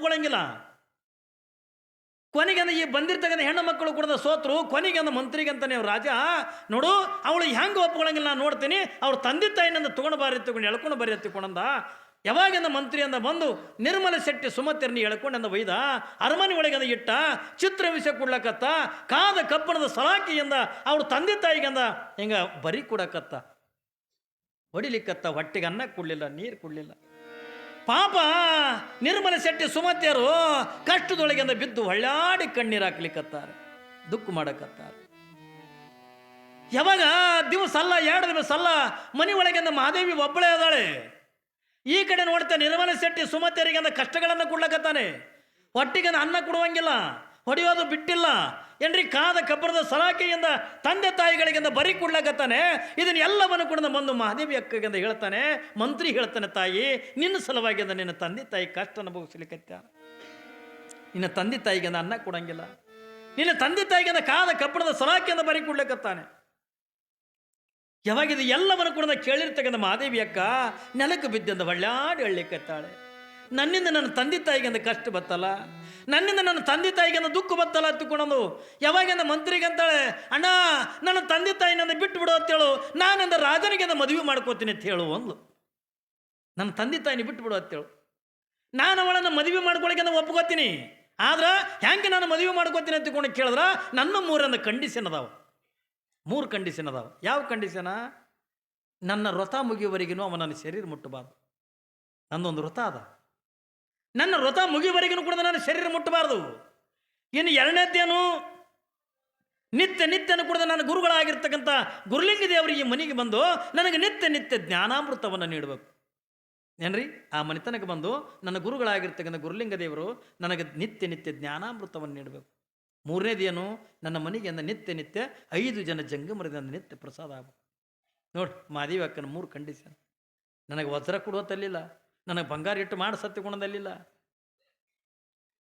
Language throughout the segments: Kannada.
ಒಪ್ಕೊಳ್ಳಂಗಿಲ್ಲ ಕೊನೆಗೆ ಈ ಬಂದಿರ್ತಕ್ಕಂಥ ಹೆಣ್ಣು ಮಕ್ಕಳು ಕೂಡ ಸೋತರು ಕೊನೆಗೆ ಅಂದ ನೀವು ರಾಜ, ನೋಡು, ಅವಳು ಹೆಂಗೆ ಒಪ್ಕೊಳ್ಳಂಗಿಲ್ಲ ನಾನು ನೋಡ್ತೀನಿ, ಅವ್ರ ತಂದೆ ತಾಯಿನಂದ ತಗೊಂಡು ಬಾರಿ ತಗೊಂಡು ಎಳ್ಕೊಂಡು ಬರಿ ಎತ್ತಿಕೊಂಡಂದ ಯಾವಾಗಿಂದ ಅಂದ, ಬಂದು, ನಿರ್ಮಲ ಶೆಟ್ಟಿ ಸುಮತಿಯರನ್ನ ಎಳ್ಕೊಂಡಂದ ಒಯ್ದ, ಅರಮನೆ ಒಳಗಂದ ಇಟ್ಟ, ಚಿತ್ರ ವಿಷಯ ಕೊಡ್ಲಕತ್ತ, ಕಾದ ಕಬ್ಬಣದ ಸಲಾಕಿಯಿಂದ ಅವ್ರ ತಂದೆ ತಾಯಿಗಂದ, ಹಿಂಗ ಬರಿ ಕೊಡಕತ್ತ. ಹೊಡಿಲಿಕ್ಕತ್ತ, ಹೊಟ್ಟೆಗೆ ಅನ್ನ ಕೊಡ್ಲಿಲ್ಲ, ನೀರು ಕೊಡ್ಲಿಲ್ಲ. ಪಾಪ ನಿರ್ಮಲ ಶೆಟ್ಟಿ ಸುಮತಿಯರು ಕಷ್ಟದೊಳಗಿಂದ ಬಿದ್ದು ಹೊಳ್ಳಾಡಿ ಕಣ್ಣೀರು ಹಾಕ್ಲಿಕ್ಕತ್ತಾರೆ, ದುಃಖ ಮಾಡಕತ್ತಾರೆ. ಯಾವಾಗ ದಿವಸ ಅಲ್ಲ, ಎರಡು ದಿವಸ ಅಲ್ಲ, ಮನೆ ಒಳಗಿಂದ ಮಹಾದೇವಿ ಒಬ್ಬಳೇ ಅದಾಳೆ. ಈ ಕಡೆ ನೋಡ್ತಾ ನಿರ್ಮಲ ಶೆಟ್ಟಿ ಸುಮತಿಯರಿಗಿಂದ ಕಷ್ಟಗಳನ್ನು ಕೊಡ್ಲಕತ್ತಾನೆ. ಹೊಟ್ಟಿಗೆ ಅನ್ನ ಕೊಡುವಂಗಿಲ್ಲ, ಹೊಡೆಯೋದು ಬಿಟ್ಟಿಲ್ಲ ಏನ್ರಿ ಕಾದ ಕಬ್ಬರದ ಸಲಾಕೆಯಿಂದ ತಂದೆ ತಾಯಿಗಳಿಗಿಂದ ಬರಿ ಕೊಡ್ಲಕತ್ತಾನೆ. ಇದನ್ನ ಎಲ್ಲವನ್ನು ಕೂಡ ಬಂದು ಮಹಾದೇವಿ ಅಕ್ಕಗಿಂದ ಹೇಳ್ತಾನೆ. ಮಂತ್ರಿ ಹೇಳ್ತಾನೆ ತಾಯಿ, ನಿನ್ನ ಸಲುವಾಗಿಂದ ನಿನ್ನ ತಂದೆ ತಾಯಿ ಕಷ್ಟ ಅನುಭವಿಸ್ಲಿಕ್ಕತ್ತ ನಿನ್ನ ತಂದೆ ತಾಯಿಗಿಂದ ಅನ್ನ ಕೊಡಂಗಿಲ್ಲ. ನಿನ್ನ ತಂದೆ ತಾಯಿಗಿಂದ ಕಾದ ಕಬ್ಬಣದ ಸಲಾಕೆಯಿಂದ ಬರಿ ಕೊಡ್ಲಿಕ್ಕತ್ತಾನೆ ಯಾವಾಗ ಇದು ಎಲ್ಲವನ್ನು ಕೂಡ ಕೇಳಿರ್ತಕ್ಕಂಥ ಮಹಾದೇವಿ ಅಕ್ಕ ನೆಲಕ್ಕೆ ಬಿದ್ದಂದ ಹೊಳ್ಳಾಡಿ ಹಳ್ಳಿಕತ್ತಾಳೆ ನನ್ನಿಂದ ನನ್ನ ತಂದೆ ತಾಯಿಗೆಂದ ಕಷ್ಟ ಬತ್ತಲ್ಲ? ನನ್ನಿಂದ ನನ್ನ ತಂದೆ ತಾಯಿಗಿಂದ ದುಃಖ ಬತ್ತಲ್ಲ ಅತ್ತುಕೊಂಡು ಯಾವಾಗಿಂದ ಮಂತ್ರಿಗೆ ಅಂತಾಳೆ, ಅಣ್ಣ, ನನ್ನ ತಂದೆ ತಾಯಿನಿಂದ ಬಿಟ್ಟು ಬಿಡು ಅಂತೇಳು. ನಾನಿಂದ ರಾಜನಿಗೆಂದ ಮದುವೆ ಮಾಡ್ಕೋತೀನಿ ಅಂತ ಹೇಳು ಒಂದು ನನ್ನ ತಂದೆ ತಾಯಿನ ಬಿಟ್ಟು ಬಿಡು ಅಂತೇಳು. ನಾನು ಅವಳನ್ನು ಮದುವೆ ಮಾಡ್ಕೊಳಕ್ಕೆ ಒಪ್ಕೋತೀನಿ. ಆದ್ರೆ ಹೆಂಗೆ ನಾನು ಮದುವೆ ಮಾಡ್ಕೋತೀನಿ ಅಂತ ಕೇಳಿದ್ರ, ನನ್ನ ಮೂರನ್ನ ಕಂಡೀಷನ್ ಅದಾವ. ಮೂರು ಕಂಡೀಷನ್ ಅದಾವ. ಯಾವ ಕಂಡೀಷನ ನನ್ನ ವ್ರತ ಮುಗಿಯುವವರೆಗೂ ಅವ ನನ್ನ ಶರೀರ ಮುಟ್ಟಬಾರ್ದು. ನಂದೊಂದು ವ್ರತ ಅದ. ನನ್ನ ವ್ರತ ಮುಗಿವರೆಗೂ ಕೂಡ ನನ್ನ ಶರೀರ ಮುಟ್ಟಬಾರ್ದು. ಇನ್ನು ಎರಡನೇದ್ದೇನು ನಿತ್ಯ ನಿತ್ಯನು ಕೂಡ ನನ್ನ ಗುರುಗಳಾಗಿರ್ತಕ್ಕಂಥ ಗುರುಲಿಂಗ ದೇವರು ಈ ಮನೆಗೆ ಬಂದು ನನಗೆ ನಿತ್ಯ ನಿತ್ಯ ಜ್ಞಾನಾಮೃತವನ್ನು ನೀಡಬೇಕು. ಏನ್ರಿ? ಆ ಮನೆತನಕ್ಕೆ ಬಂದು ನನ್ನ ಗುರುಗಳಾಗಿರ್ತಕ್ಕಂಥ ಗುರುಲಿಂಗ ದೇವರು ನನಗೆ ನಿತ್ಯ ನಿತ್ಯ ಜ್ಞಾನಾಮೃತವನ್ನು ನೀಡಬೇಕು. ಮೂರನೇದೇನು ನನ್ನ ಮನೆಗೆ ಅಂದ ನಿತ್ಯ ನಿತ್ಯ ಐದು ಜನ ಜಂಗಮರದಿಂದ ನಿತ್ಯ ಪ್ರಸಾದ ಆಗಬೇಕು. ನೋಡಿ ಮಾದೇವಿ ಅಕ್ಕನ ಮೂರು ಕಂಡೀಷನ್ ನನಗೆ ವಜ್ರ ಕೊಡುವ ತಲ್ಲಿಲ್ಲ ನನಗೆ ಬಂಗಾರ ಇಟ್ಟು ಮಾಡಿ ಸತ್ಯ ಗುಣದಲ್ಲಿಲ್ಲ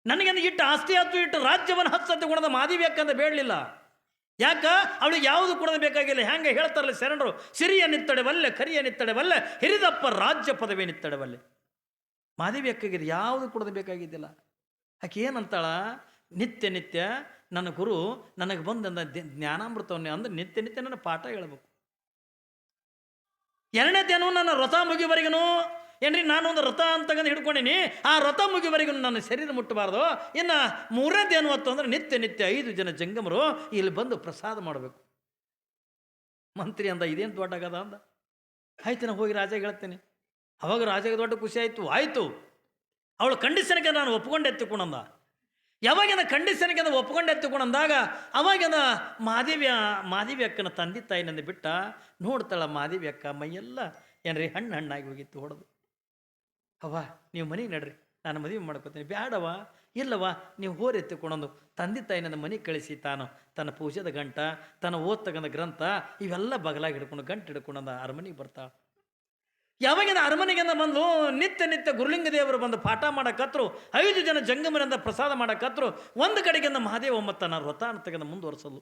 ನನಗೆ ಇಟ್ಟು ಆಸ್ತಿ ಹತ್ತು ಇಟ್ಟು ರಾಜ್ಯವನ್ನು ಹತ್ತು ಸತ್ಯ ಗುಣದ ಮಾದೇವಿ ಅಂತ ಬೇಡಲಿಲ್ಲ. ಯಾಕ? ಅವಳಿಗೆ ಯಾವುದು ಕೂಡ ಬೇಕಾಗಿಲ್ಲ. ಹೆಂಗೆ ಹೇಳ್ತಾರಲ್ಲ ಶರಣರು? ಸಿರಿಯ ನಿತ್ತಡೆ ಬಲ್ಲೆ ಕರಿಯ ನಿತ್ತಡೆ ಬಲ್ಲೆ ಹಿರಿದಪ್ಪ ರಾಜ್ಯ ಪದವಿ ನಿತ್ತಡೆ ಬಲ್ಲೆ ಮಾದಿವಿ ಅಕ್ಕಗೆ ಇದು ಯಾವುದು ಕೊಡೋದು ಬೇಕಾಗಿದ್ದಿಲ್ಲ. ಆಕೆ ಏನಂತಾಳ? ನಿತ್ಯ ನಿತ್ಯ ನನ್ನ ಗುರು ನನಗೆ ಬಂದ ಜ್ಞಾನಾಮೃತವನ್ನೇ ಅಂದ್ರೆ ನಿತ್ಯ ನಿತ್ಯ ನನ್ನ ಪಾಠ ಹೇಳಬೇಕು. ಎರಡನೇದೇನು ನನ್ನ ರಥ ಮುಗಿವರೆಗೂ ಏನ್ರಿ ನಾನು ಒಂದು ವ್ರತ ಹಿಡ್ಕೊಂಡೀನಿ ಹಿಡ್ಕೊಂಡಿನಿ. ಆ ರಥ ಮುಗಿವರೆಗೂ ನನ್ನ ಶರೀರ ಮುಟ್ಟಬಾರ್ದು. ಇನ್ನು ಮೂರನೇದೇನು ಅತ್ತು ಅಂದ್ರೆ ನಿತ್ಯ ನಿತ್ಯ ಐದು ಜನ ಜಂಗಮರು ಇಲ್ಲಿ ಬಂದು ಪ್ರಸಾದ ಮಾಡಬೇಕು. ಮಂತ್ರಿ ಅಂದ, ಇದೇನು ದೊಡ್ಡ ಗದ? ಅಂದ. ಆಯ್ತು ನಾ ಹೋಗಿ ರಾಜಾಗೆ ಹೇಳ್ತೇನೆ. ಅವಾಗ ರಾಜಾಗ ದೊಡ್ಡ ಖುಷಿ ಆಯಿತು. ಆಯಿತು. ಅವಳು ಕಂಡೀಷನ್ಗೆ ನಾನು ಒಪ್ಕೊಂಡು ಎತ್ತಿಕೊಂಡಂದ ಯಾವಾಗಿನ ಕಂಡೀಷನ್ಗೆ ನಾನು ಒಪ್ಕೊಂಡು ಎತ್ತಿಕೊಂಡಂದಾಗ ಅವಾಗಿನ ಮಾದೇವಿ ಮಾದೇವಿ ಅಕ್ಕನ ತಂದೆ ತಾಯಿನಂದು ಬಿಟ್ಟ, ನೋಡ್ತಾಳ ಮಾದೇವಿ ಅಕ್ಕ ಮೈಯೆಲ್ಲ ಏನ್ರಿ ಹಣ್ಣು ಹಣ್ಣಾಗಿ ಹೋಗಿತ್ತು ಹೊಡೆದು. ಅವ್ವ, ನೀವು ಮನೆಗೆ ನಡ್ರಿ, ನಾನು ಮದುವೆ ಮಾಡ್ಕೋತೀನಿ. ಬ್ಯಾಡವ ಇಲ್ಲವ ನೀವು ಹೋರಿ ಎತ್ತಿಕೊಂಡೊಂದು ತಂದೆ ತಾಯಿನಿಂದ ಮನೆಗೆ ಕಳಿಸಿ ತಾನು. ತನ್ನ ಪೂಜೆದ ಗಂಟ, ತನ್ನ ಓದ್ತಕ್ಕಂಥ ಗ್ರಂಥ, ಇವೆಲ್ಲ ಬಗಲಾಗಿ ಹಿಡ್ಕೊಂಡು, ಗಂಟು ಹಿಡ್ಕೊಂಡಂದ ಅರಮನೆಗೆ ಬರ್ತಾಳ ಯಾವಾಗಿನ ಅರಮನೆಗಿಂದ ಬಂದು ನಿತ್ಯ ನಿತ್ಯ ಗುರುಲಿಂಗ ದೇವರು ಬಂದು ಪಾಠ ಮಾಡಕತ್ರು, ಐದು ಜನ ಜಂಗಮರಿಂದ ಪ್ರಸಾದ ಮಾಡಕತ್ರು, ಒಂದು ಕಡೆಗಿಂದ ಮಹಾದೇವ ಮತ್ತು ತನ್ನ ವ್ರತ ಅಂತಕ್ಕಂಥ ಮುಂದುವರ್ಸಲು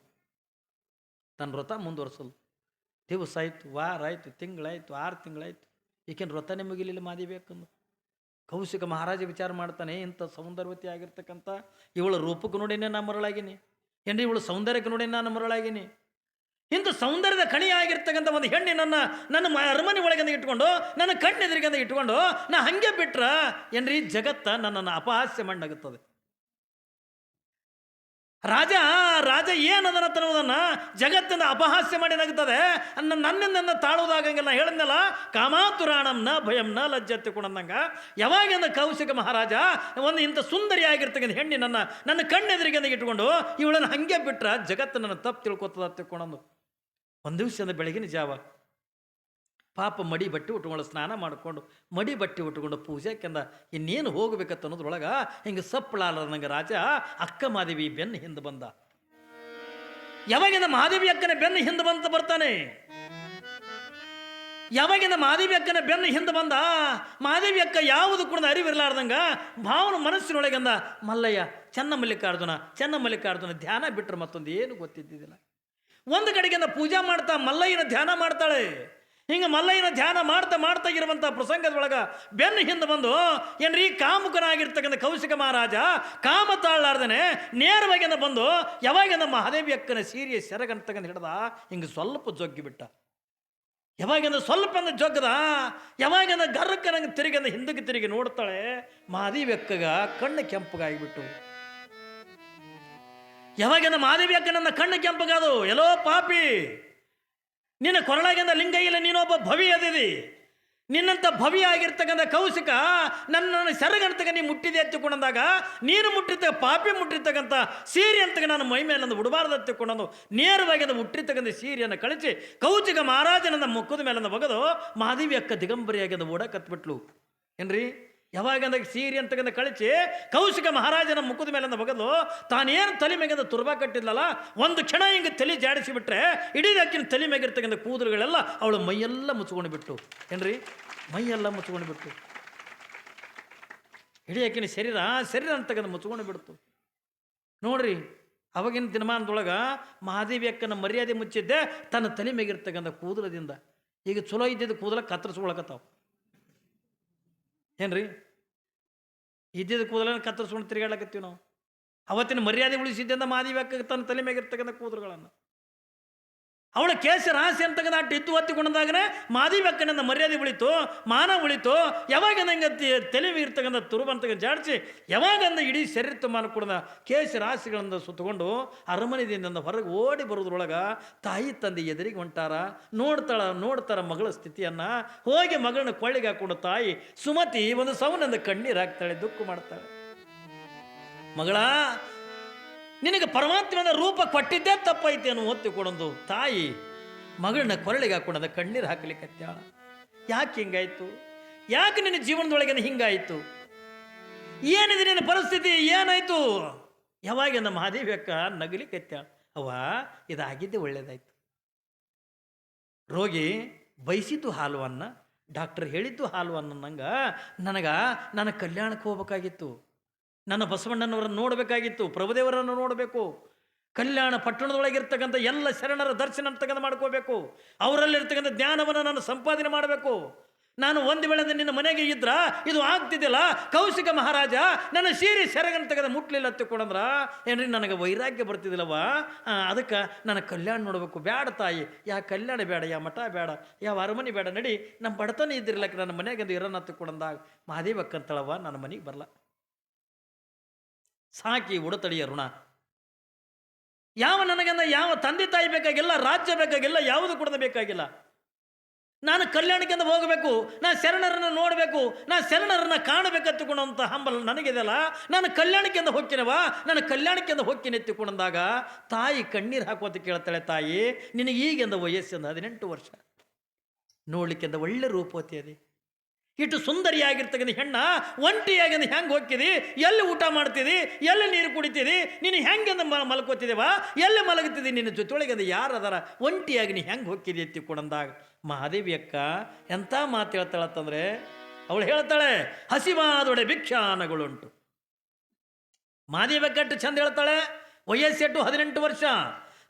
ತನ್ನ ವ್ರತ ಮುಂದುವರ್ಸಲು ದಿವಸ ಆಯಿತು, ವಾರ ಆಯಿತು ತಿಂಗಳಾಯಿತು ಆರು ತಿಂಗಳಾಯಿತು ಏಕೆಂದ್ರೆ ವ್ರತನೇ ಮುಗಿಲಿಲ್ಲ ಮಾದೇವಿ ಅಕ್ಕಂದು? ಕೌಶಿಕ ಮಹಾರಾಜ ವಿಚಾರ ಮಾಡ್ತಾನೆ, ಇಂಥ ಸೌಂದರ್ಯವತಿ ಆಗಿರ್ತಕ್ಕಂಥ ಇವಳ ರೂಪಕ್ಕೆ ನೋಡಿನೇ ನಾನು ಮರಳಾಗಿನಿ. ಏನ್ರಿ ಇವಳು ಸೌಂದರ್ಯಕ್ಕೆ ನೋಡಿ ನಾನು ಮರಳಾಗಿನಿ. ಇಂಥ ಸೌಂದರ್ಯದ ಕಣಿ ಆಗಿರ್ತಕ್ಕಂಥ ಒಂದು ಹೆಣ್ಣಿ ನನ್ನ ನನ್ನ ಅರಮನೆ ಒಳಗಂದ ಇಟ್ಕೊಂಡು, ನನ್ನ ಕಣ್ಣೆದುರಿಗಿಂದ ಇಟ್ಕೊಂಡು, ನಾ ಹಂಗೆ ಬಿಟ್ರ ಏನ್ರಿ, ಜಗತ್ತ ನನ್ನನ್ನು ಅಪಹಾಸ್ಯ ಮಾಡಾಗುತ್ತದೆ ರಾಜ ರಾಜ ಏನದನ ತನ್ನುವುದನ್ನ ಜಗತ್ತಿನ ಅಪಹಾಸ್ಯ ಮಾಡಿದಾಗುತ್ತದೆ ನನ್ನ ನನ್ನಿಂದ ನನ್ನ ತಾಳುವುದಾಗಂಗಿಲ್ಲ. ಹೇಳಿದ್ನಲ್ಲ, ಕಾಮಾತುರಾಣಂನ ಭಯಂನ ಲಜ್ಜತ್ತೆ ಕೊಡಂದಂಗ ಯಾವಾಗಿಂದ ಕೌಶಿಕ ಮಹಾರಾಜ, ಒಂದು ಇಂಥ ಸುಂದರಿಯಾಗಿರ್ತಕ್ಕಂಥ ಹೆಣ್ಣಿ ನನ್ನ ನನ್ನ ಕಣ್ಣೆದುರಿಗಿಂದ ಇಟ್ಕೊಂಡು ಇವಳನ್ನು ಹಂಗೆ ಬಿಟ್ರೆ ಜಗತ್ತು ನನ್ನ ತಪ್ಪು ತಿಳ್ಕೊತದ ತಿಳ್ಕೊಂಡು ಒಂದು ದಿವಸದ ಬೆಳಗಿನ ಜಾವ ಪಾಪ ಮಡಿ ಬಟ್ಟೆ ಉಟ್ಕೊಂಡು ಸ್ನಾನ ಮಾಡಿಕೊಂಡು ಮಡಿ ಬಟ್ಟೆ ಉಟ್ಕೊಂಡು ಪೂಜೆಕೆಂದ ಇನ್ನೇನು ಹೋಗ್ಬೇಕತ್ತ ಅನ್ನೋದ್ರೊಳಗೆ ಹಿಂಗೆ ಸಪ್ಪಳಾಲ ನಂಗೆ ರಾಜ, ಅಕ್ಕ ಮಾದೇವಿ ಬೆನ್ನು ಹಿಂದೆ ಬಂದ. ಯಾವಾಗಿಂದ ಮಹಾದೇವಿ ಅಕ್ಕನ ಬೆನ್ನು ಹಿಂದೆ ಬಂತ ಬರ್ತಾನೆ? ಯಾವಾಗಿಂದ ಮಹಾದೇವಿ ಅಕ್ಕನ ಬೆನ್ನು ಹಿಂದೆ ಬಂದ? ಮಹಾದೇವಿ ಅಕ್ಕ ಯಾವುದು ಕೂಡ ಅರಿವಿರಲಾರ್ದಂಗ ಭಾವನ ಮನಸ್ಸಿನೊಳಗಿಂದ, ಮಲ್ಲಯ್ಯ, ಚೆನ್ನ ಮಲ್ಲಿಕಾರ್ಜುನ ಚೆನ್ನ ಮಲ್ಲಿಕಾರ್ಜುನ ಧ್ಯಾನ ಬಿಟ್ಟರೆ ಮತ್ತೊಂದು ಏನು ಗೊತ್ತಿದ್ದಿದ್ದಿಲ್ಲ ಒಂದು ಕಡೆಗಿಂದ ಪೂಜಾ ಮಾಡ್ತಾ ಮಲ್ಲಯ್ಯನ ಧ್ಯಾನ ಮಾಡ್ತಾಳೆ. ಹಿಂಗೆ ಮಲ್ಲಯ್ಯನ ಧ್ಯಾನ ಮಾಡ್ತಾ ಮಾಡ್ತಾ ಇರುವಂಥ ಪ್ರಸಂಗದೊಳಗೆ ಬೆನ್ನು ಹಿಂದೆ ಬಂದು, ಏನ್ರಿ, ಕಾಮುಕನಾಗಿರ್ತಕ್ಕಂಥ ಕೌಶಿಕ ಮಹಾರಾಜ ಕಾಮ ತಾಳಾರ್ದನೆ ನೇರವಾಗಿಂದ ಬಂದು, ಯಾವಾಗಿಂದ ಮಹಾದೇವಿ ಅಕ್ಕನ ಸೀರೆಯ ಸೆರಗಂತಕ್ಕಂಥ ಹಿಡ್ದ, ಹಿಂಗೆ ಸ್ವಲ್ಪ ಜೊಗ್ಗಿಬಿಟ್ಟ ಸ್ವಲ್ಪ ಅಂದ್ರೆ ಜೊಗ್ಗದ, ಯಾವಾಗಿಂದ ಗರ್ರಕ್ಕ ನಂಗೆ ತಿರುಗಿ ಹಿಂದಕ್ಕೆ ತಿರುಗಿ ನೋಡ್ತಾಳೆ, ಮಹಾದೇವಿ ಅಕ್ಕಗ ಕಣ್ಣು ಕೆಂಪಗಾಗಿಬಿಟ್ಟು. ಯಾವಾಗಿಂದ ಮಹಾದೇವಿ ಅಕ್ಕ ನನ್ನ ಕಣ್ಣು ಕೆಂಪಗಾದು ಎಲ್ಲೋ ಪಾಪಿ. ನಿನ್ನ ಕೊರಳಾಗಿಂದ ಲಿಂಗ ಇಲ್ಲ ನೀನೊಬ್ಬ ಭವಿ ಅದಿದಿ ನಿನ್ನಂಥ ಭವಿ ಆಗಿರ್ತಕ್ಕಂಥ ಕೌಶಿಕ ನನ್ನ ಸೆರಗಂತಕ ನೀ ಮುಟ್ಟಿದೆ ಎತ್ತಿಕೊಂಡಂದಾಗ, ನೀನು ಮುಟ್ಟಿರ್ತಕ್ಕ, ಪಾಪಿ ಮುಟ್ಟಿರ್ತಕ್ಕಂಥ ಸೀರೆ ಅಂತ ನಾನು ಮೈ ಮೇಲೆ ಅಂದು ಉಡಬಾರ್ದು ಎತ್ತಿಕೊಂಡಂದು ನೇರವಾಗಿ ಅದು ಮುಟ್ಟಿರ್ತಕ್ಕಂಥ ಸೀರೆಯನ್ನು ಕಳಿಸಿ ಕೌಚಿಕ ಮಹಾರಾಜನನ್ನ ಮುಖದ ಮೇಲೆ ಒಗೆದು ಮಹಾದೇವಿ ಅಕ್ಕ ದಿಗಂಬರಿಯಾಗಿ ಅದು ಓಡಕತ್ಬಿಟ್ಲು. ಏನ್ರಿ? ಯಾವಾಗಂದ ಸೀರೆ ಅಂತಕ್ಕಂಥ ಕಳಿಸಿ ಕೌಶಿಕ ಮಹಾರಾಜನ ಮುಖದ ಮೇಲಿಂದ ಬಗದು ತಾನೇನು ತಲೆ ಮೇಗಿಂದ ತುರ್ಬ ಕಟ್ಟಿದ್ಲಲ್ಲ, ಒಂದು ಕ್ಷಣ ಹಿಂಗೆ ತಲೆ ಜಾಡಿಸಿ ಬಿಟ್ರೆ ಇಡೀ ಅಕ್ಕಿನ ತಲೆ ಮೇಗಿರ್ತಕ್ಕಂಥ ಕೂದಲುಗಳೆಲ್ಲ ಅವಳು ಮೈಯೆಲ್ಲ ಮುಚ್ಕೊಂಡು ಬಿಟ್ಟು. ಏನ್ರಿ? ಮೈಯೆಲ್ಲ ಮುಚ್ಕೊಂಡು ಬಿಟ್ಟು. ಇಡೀ ಅಕ್ಕಿನ ಶರೀರ ಶರೀರ ಅಂತಕ್ಕಂಥ ಮುಚ್ಕೊಂಡು ಬಿಡ್ತು. ನೋಡ್ರಿ, ಅವಾಗಿನ ದಿನಮಾನದೊಳಗೆ ಮಹಾದೇವಿ ಅಕ್ಕನ ಮರ್ಯಾದೆ ಮುಚ್ಚಿದ್ದೆ ತನ್ನ ತಲೆ ಮೇಗಿರ್ತಕ್ಕಂಥ ಕೂದಲದಿಂದ. ಈಗ ಚಲೋ ಇದ್ದಿದ್ದು ಕೂದಲ ಕತ್ತರಿಸ್ಕೊಳಕತ್ತಾವ. ಏನ್ರಿ? ಇದ್ದಿದ್ದ ಕೂದಲನ್ನು ಕತ್ತರಿಸ್ಕೊಂಡು ತಿರುಗಾಡಕತ್ತೀವಿ ನಾವು. ಅವತ್ತಿನ ಮರ್ಯಾದೆ ಉಳಿಸಿದ್ದಿಂದ ಮಹಾದೇವಿ ಅಕ್ಕ ತನ್ನ ತಲೆ ಇರ್ತಕ್ಕಂಥ ಕೂದಲುಗಳನ್ನು. ಅವಳ ಕೇಸಿ ರಹಸ್ಯ ತೆಗೆದು ಅಟ್ಟು ಎದ್ದು ಒತ್ತಿಕೊಂಡಾಗನೇ ಮಾದಿ ಬೆಕ್ಕನಿಂದ ಮರ್ಯಾದೆ ಉಳಿತು, ಮಾನ ಉಳಿತು, ಯಾವಾಗ ನಂಗೆ ತಲೆ ಇರ್ತಕ್ಕಂಥ ತುರುಬಂತಕ ಜಾಡಿಸಿ ಯಾವಾಗಂದ ಇಡೀ ಶರೀರ ತುಂಬ ಕೂಡ ಕೇಶ ರಾಶಿಗಳಿಂದ ಸುತ್ತಕೊಂಡು ಅರಮನೆದಿಂದ ಹೊರಗೆ ಓಡಿ ಬರೋದ್ರೊಳಗೆ ತಾಯಿ ತಂದೆ ಎದುರಿಗೆ ಹೊಂಟಾರ, ನೋಡ್ತಾಳ, ನೋಡ್ತಾರ ಮಗಳ ಸ್ಥಿತಿಯನ್ನು, ಹೋಗಿ ಮಗಳನ್ನ ಕೊಳ್ಳಿಗೆ ಹಾಕೊಂಡು ತಾಯಿ ಸುಮತಿ ಒಂದು ಸೌನಂದ ಕಣ್ಣೀರು ಹಾಕ್ತಾಳೆ, ದುಃಖ ಮಾಡ್ತಾಳೆ. ಮಗಳ ನಿನಗೆ ಪರಮಾತ್ಮನ ರೂಪ ಕೊಟ್ಟಿದ್ದೇ ತಪ್ಪೈತೆ ಅನ್ನೋ ಒತ್ತಿಕೊಡೊಂದು ತಾಯಿ ಮಗಳನ್ನ ಕೊರಳಿಗೆ ಹಾಕೊಂಡದ ಕಣ್ಣೀರು ಹಾಕಲಿಕ್ಕೆ ಹತ್ಯಾಳ ಯಾಕೆ ಹಿಂಗಾಯ್ತು? ಯಾಕೆ ನಿನ್ನ ಜೀವನದೊಳಗೆ ಹಿಂಗಾಯ್ತು? ಏನಿದೆ ನಿನ್ನ ಪರಿಸ್ಥಿತಿ? ಏನಾಯ್ತು? ಯಾವಾಗ ಮಹಾದೇವಿ ಅಕ್ಕ ಹತ್ಯಾಳ ಅವ ಇದಾಗಿದ್ದೆ ಒಳ್ಳೇದಾಯ್ತು. ರೋಗಿ ಬಯಸಿದ್ದು ಹಾಲುವನ್ನ ಡಾಕ್ಟರ್ ಹೇಳಿದ್ದು ಹಾಲುವನ್ನ ಅನ್ನಂಗೆ, ನನಗೆ ನನ್ನ ಕಲ್ಯಾಣಕ್ಕೆ ಹೋಗ್ಬೇಕಾಗಿತ್ತು. ನನ್ನ ಬಸವಣ್ಣನವರನ್ನು ನೋಡಬೇಕಾಗಿತ್ತು, ಪ್ರಭುದೇವರನ್ನು ನೋಡಬೇಕು. ಕಲ್ಯಾಣ ಪಟ್ಟಣದೊಳಗಿರ್ತಕ್ಕಂಥ ಎಲ್ಲ ಶರಣರ ದರ್ಶನ ಅಂತಕ್ಕಂಥ ಮಾಡ್ಕೋಬೇಕು. ಅವರಲ್ಲಿರ್ತಕ್ಕಂಥ ಜ್ಞಾನವನ್ನು ನಾನು ಸಂಪಾದನೆ ಮಾಡಬೇಕು. ನಾನು ಒಂದು ವೇಳೆ ನಿನ್ನ ಮನೆಗೆ ಇದ್ರ, ಇದು ಆಗ್ತಿದ್ದಿಲ್ಲ ಕೌಶಿಕ ಮಹಾರಾಜ, ನನ್ನ ಸೀರೆ ಸೆರಗನ್ನು ತೆಗೆದ ಮುಟ್ಲಿಲ್ಲ ತಿಳ್ಕೊಂಡ್ರ ಏನ್ರಿ ನನಗೆ ವೈರಾಗ್ಯ ಬರ್ತಿದ್ದಿಲ್ಲವ ಅದಕ್ಕೆ ನನ್ನ ಕಲ್ಯಾಣ ನೋಡಬೇಕು. ಬೇಡ ತಾಯಿ, ಯಾ ಕಲ್ಯಾಣ ಬೇಡ ಯಾ ಮಠ ಬೇಡ ಯಾವ ಅರಮನೆ ಬೇಡ ನಡಿ, ನಮ್ಮ ಬಡತನ ಇದ್ದಿರ್ಲಕ್ಕೆ ನನ್ನ ಮನೆಗೆ ಅದು ಇರೋಣ ತಿಳ್ಕೊಂಡಂದಾಗ ಮಹಾದೇವಕ್ಕಂತಳವ ನನ್ನ ಮನೆಗೆ ಬರಲ್ಲ ಸಾಕಿ ಉಡತಡಿಯ ಋಣ. ಯಾವ ನನಗಂದ ಯಾವ ತಂದೆ ತಾಯಿ ಬೇಕಾಗಿಲ್ಲ, ರಾಜ್ಯ ಬೇಕಾಗಿಲ್ಲ, ಯಾವುದು ಕೂಡ ಬೇಕಾಗಿಲ್ಲ. ನಾನು ಕಲ್ಯಾಣಕ್ಕಿಂತ ಹೋಗಬೇಕು ನಾನು ಶರಣರನ್ನು ನೋಡಬೇಕು ನಾನು ಶರಣರನ್ನು ಕಾಣಬೇಕೆತ್ತುಕೊಂಡಂಥ ಹಂಬಲ ನನಗಿದೆಯಲ್ಲ. ನಾನು ಕಲ್ಯಾಣಕ್ಕಿಂತ ಹೋಗ್ತೀನವಾ ನಾನು ಕಲ್ಯಾಣಕ್ಕಿಂತ ಹೋಗ್ತೀನಿ ಎತ್ತಿಕೊಂಡಂದಾಗ ತಾಯಿ ಕಣ್ಣೀರು ಹಾಕುವಂತ ಕೇಳ್ತಾಳೆ, ತಾಯಿ ನಿನಗೆ ಈಗಿಂದ ವಯಸ್ಸಿಂದ ಹದಿನೆಂಟು ವರ್ಷ. ನೋಡಲಿಕ್ಕಿಂತ ಒಳ್ಳೆ ರೂಪವತಿ ಅದಿ. ಇಟ್ಟು ಸುಂದರಿಯಾಗಿರ್ತಕ್ಕಂಥ ಹೆಣ್ಣ, ಒಂಟಿಯಾಗಿಂದ ಹೆಂಗೆ ಹೋಗ್ತಿದಿ? ಎಲ್ಲಿ ಊಟ ಮಾಡ್ತಿದಿ? ಎಲ್ಲಿ ನೀರು ಕುಡಿತೀರಿ ನೀನು ಹೆಂಗೆ ಮ ಮಲ್ಕೋತಿದ್ದೇವಾ ಎಲ್ಲಿ ಮಲಗುತ್ತಿದ್ದಿ ನಿನ್ನ ಜೊತೆಗೆ ಯಾರು ಅದರ? ಒಂಟಿಯಾಗಿ ನೀ ಹೆಂಗೆ ಹೋಗ್ತಿದಿ ಎತ್ತಿಕೊಂಡಂದಾಗ ಮಹಾದೇವಿ ಅಕ್ಕ ಎಂಥ ಮಾತು ಹೇಳ್ತಾಳತ್ತಂದ್ರೆ ಅವಳು ಹೇಳ್ತಾಳೆ, ಹಸಿವಾದೊಡೆ ಭಿಕ್ಷಾನಗಳುಂಟು. ಮಹಾದೇವಿ ಅಕ್ಕ ಚಂದ ಹೇಳ್ತಾಳೆ, ವಯಸ್ಸೆಟ್ಟು ಹದಿನೆಂಟು ವರ್ಷ.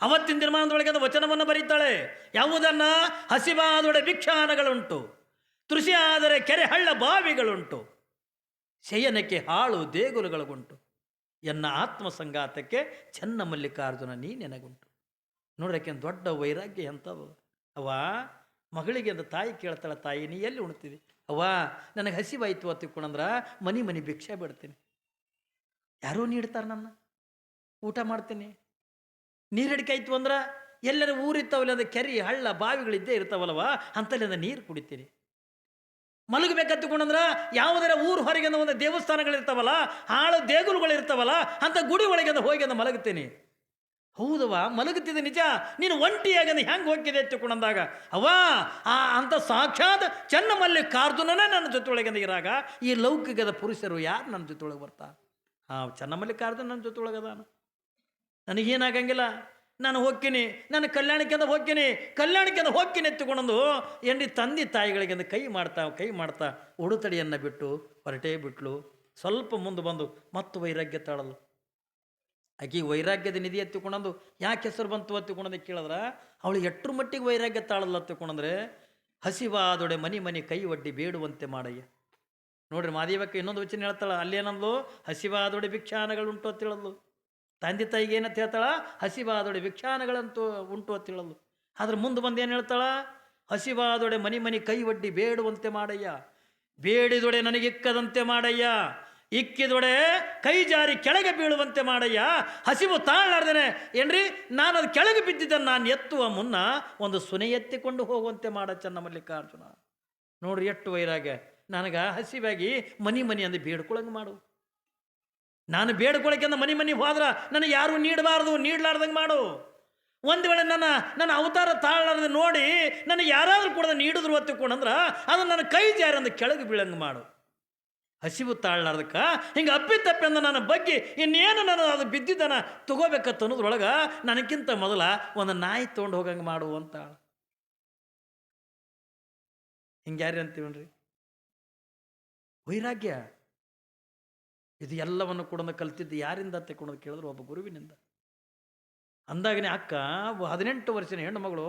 ಅವತ್ತಿನ ದಿನಮಾನದೊಳಗೆ ವಚನವನ್ನು ಬರೀತಾಳೆ, ಯಾವುದನ್ನ? ಹಸಿವಾದೊಡೆ ಭಿಕ್ಷಾನಗಳುಂಟು. ತೃಷಿ ಆದರೆ ಕೆರೆ ಹಳ್ಳ ಬಾವಿಗಳುಂಟು. ಶಯನಕ್ಕೆ ಹಾಳು ದೇಗುಲಗಳಿಗುಂಟು. ಎನ್ನ ಆತ್ಮ ಸಂಗಾತಕ್ಕೆ ಚೆನ್ನ ಮಲ್ಲಿಕಾರ್ಜುನ ನೀ ನೆನಗುಂಟು. ನೋಡೋಕೆ ದೊಡ್ಡ ವೈರಾಗ್ಯ ಎಂಥವು ಅವ ಮಗಳಿಗೆ ಅಂತ ತಾಯಿ ಕೇಳ್ತಾಳೆ, ತಾಯಿ ನೀ ಎಲ್ಲಿ ಉಣ್ತೀವಿ? ಅವ್ವ, ನನಗೆ ಹಸಿವಾಯ್ತು ಅಂತ ತಿಳ್ಕೊಂಡ್ರ ಮನಿ ಮನಿ ಭಿಕ್ಷೆ ಬಿಡ್ತೀನಿ. ಯಾರೋ ನೀಡ್ತಾರೆ ನನ್ನ. ಊಟ ಮಾಡ್ತೀನಿ. ನೀರಡಿಕೆ ಆಯ್ತು ಅಂದ್ರೆ ಎಲ್ಲರ ಊರಿರ್ತಾವಲ್ಲ ಅಂದರೆ ಕೆರೆ, ಹಳ್ಳ, ಬಾವಿಗಳಿದ್ದೇ ಇರ್ತಾವಲ್ಲವ ಅಂತಲ್ಲಿಂದ ನೀರು ಕುಡಿತೀನಿ. ಮಲಗಬೇಕಂತಕೊಂಡಂದ್ರ ಯಾವುದರ ಊರು ಹೊರಗೆ ಒಂದು ದೇವಸ್ಥಾನಗಳಿರ್ತಾವಲ್ಲ ಹಾಳು ದೇಗುಲಗಳು ಇರ್ತಾವಲ್ಲ, ಅಂತ ಗುಡಿ ಒಳಗೆ ಹೋಗಿ ಅಂದ ಮಲಗುತ್ತೇನೆ. ಹೌದವ ಮಲಗುತ್ತಿದ್ದೆ ನಿಜ. ನೀನು ಒಂಟಿಯಾಗಿ ಹೆಂಗೆ ಹೋಗಿದೆ ಎತ್ತುಕೊಂಡಂದಾಗ? ಅವ್ವ, ಆ ಅಂತ ಸಾಕ್ಷಾತ್ ಚನ್ನಮಲ್ಲಿಕಾರ್ಜುನನೇ ನನ್ನ ಜೊತೆಯೊಳಗೆ ಇರಾಗ. ಈ ಲೌಕಿಕದ ಪುರುಷರು ಯಾರು ನನ್ನ ಜೊತೆಯೊಳಗೆ ಬರ್ತಾ? ಹಾಂ ಚನ್ನಮಲ್ಲಿಕಾರ್ಜುನ ನನ್ನ ಜೊತೆಯೊಳಗೆ ಅದಾನ. ನನಗೇನಾಗಂಗಿಲ್ಲ. ನಾನು ಹೋಗ್ತೀನಿ, ನಾನು ಕಲ್ಯಾಣಕ್ಕೆಂದ ಹೋಗ್ತೀನಿ ಕಲ್ಯಾಣಕ್ಕೆಂದ ಹೋಗ್ತೀನಿ ಎತ್ತುಕೊಂಡು ಎಂಡಿ ತಂದೆ ತಾಯಿಗಳಿಗೆ ಕೈ ಮಾಡ್ತಾ ಕೈ ಮಾಡ್ತಾ ಉಡುತಡಿಯನ್ನು ಬಿಟ್ಟು ಹೊರಟೇ ಬಿಟ್ಲು. ಸ್ವಲ್ಪ ಮುಂದೆ ಬಂದು ಮತ್ತು ವೈರಾಗ್ಯ ತಾಳಲು. ಆಕೆ ವೈರಾಗ್ಯದ ನಿಧಿ ಎತ್ತಿಕೊಂಡಂದು ಯಾಕೆ ಹೆಸರು ಬಂತು ಎತ್ತಿಕೊಂಡಂದು ಕೇಳಿದ್ರೆ, ಅವಳು ಎಟ್ರ ಮಟ್ಟಿಗೆ ವೈರಾಗ್ಯ ತಾಳಲ್ಲ ಎತ್ತಿಕೊಂಡಂದ್ರೆ ಹಸಿವಾದೊಡೆ ಮನಿ ಮನಿ ಕೈ ಒಡ್ಡಿ ಬೇಡುವಂತೆ ಮಾಡಯ್ಯ. ನೋಡ್ರಿ ಮಾದೇವಕ್ಕೆ ಇನ್ನೊಂದು ವಚನ ಹೇಳ್ತಾಳೆ, ಅಲ್ಲೇನಂದ್ಲು? ಹಸಿವಾದೊಡೆ ಭಿಕ್ಷಾನಗಳು ಉಂಟು ಅಂತ ಹೇಳದ್ಲು. ತಂದೆ ತಾಯಿಗೆ ಏನಂತ ಹೇಳ್ತಾಳ? ಹಸಿವಾದೊಡೆ ವಿಖ್ಯಾನಗಳಂತೂ ಉಂಟು ಅಂತ ಹೇಳಲು ಆದ್ರೆ ಮುಂದೆ ಬಂದು ಏನು ಹೇಳ್ತಾಳ? ಹಸಿವಾದೊಡೆ ಮನಿ ಮನಿ ಕೈ ಒಡ್ಡಿ ಬೇಡುವಂತೆ ಮಾಡಯ್ಯ. ಬೇಡಿದೊಡೆ ನನಗಿಕ್ಕದಂತೆ ಮಾಡಯ್ಯ. ಇಕ್ಕಿದೊಡೆ ಕೈ ಜಾರಿ ಕೆಳಗೆ ಬೀಳುವಂತೆ ಮಾಡಯ್ಯ. ಹಸಿವು ತಾಳಾರ್ದೇನೆ ಏನ್ರಿ? ನಾನು ಅದು ಕೆಳಗೆ ಬಿದ್ದಿದ್ದನ್ನು ನಾನು ಎತ್ತುವ ಮುನ್ನ ಒಂದು ಸುನೆ ಎತ್ತಿಕೊಂಡು ಹೋಗುವಂತೆ ಮಾಡ ಚೆನ್ನ ಮಲ್ಲಿಕಾರ್ಜುನ. ನೋಡ್ರಿ ಎಷ್ಟು ವೈರಾಗ್ಯ. ನನಗೆ ಹಸಿವಾಗಿ ಮನಿ ಮನಿ ಅಂದು ಬೇಡ್ಕೊಳಂಗೆ ಮಾಡು. ನಾನು ಬೇಡ್ಕೊಳಕ್ಕೆಂದ ಮನೆ ಮನೆ ಹೋದ್ರೆ ನನಗೆ ಯಾರು ನೀಡಬಾರ್ದು, ನೀಡ್ಲಾರ್ದಂಗೆ ಮಾಡು. ಒಂದು ವೇಳೆ ನನ್ನ ನನ್ನ ಅವತಾರ ತಾಳಾರ್ದ ನೋಡಿ ನನಗೆ ಯಾರಾದರೂ ಕೂಡ ನೀಡಿದ್ರು ಹೊತ್ತಿಕೊಂಡಂದ್ರ ಅದು ನನ್ನ ಕೈ ಜಾರಿ ಅಂದ ಕೆಳಗೆ ಬೀಳಂಗೆ ಮಾಡು. ಹಸಿವು ತಾಳ್ಲಾರ್ದಕ್ಕ ಹಿಂಗೆ ಅಪ್ಪಿ ತಪ್ಪಿ ಅಂದ ನನ್ನ ಬಗ್ಗೆ ಇನ್ನೇನು ನಾನು ಅದು ಬಿದ್ದಿದ್ದನ ತಗೋಬೇಕತ್ತ ಅನ್ನೋದ್ರೊಳಗೆ ನನಗಿಂತ ಮೊದಲ ಒಂದು ನಾಯಿ ತೊಗೊಂಡು ಹೋಗಂಗೆ ಮಾಡು ಅಂತ ಹಿಂಗೆ ಯಾರು ಅಂತೀವನ್ರಿ? ವೈರಾಗ್ಯ. ಇದು ಎಲ್ಲವನ್ನು ಕೂಡ ಕಲ್ತಿದ್ದು ಯಾರಿಂದ ತೆಕ್ಕೊಂಡು ಕೇಳಿದ್ರು ಒಬ್ಬ ಗುರುವಿನಿಂದ. ಅಂದಾಗನೇ ಅಕ್ಕ ಹದಿನೆಂಟು ವರ್ಷದ ಹೆಣ್ಣು ಮಗಳು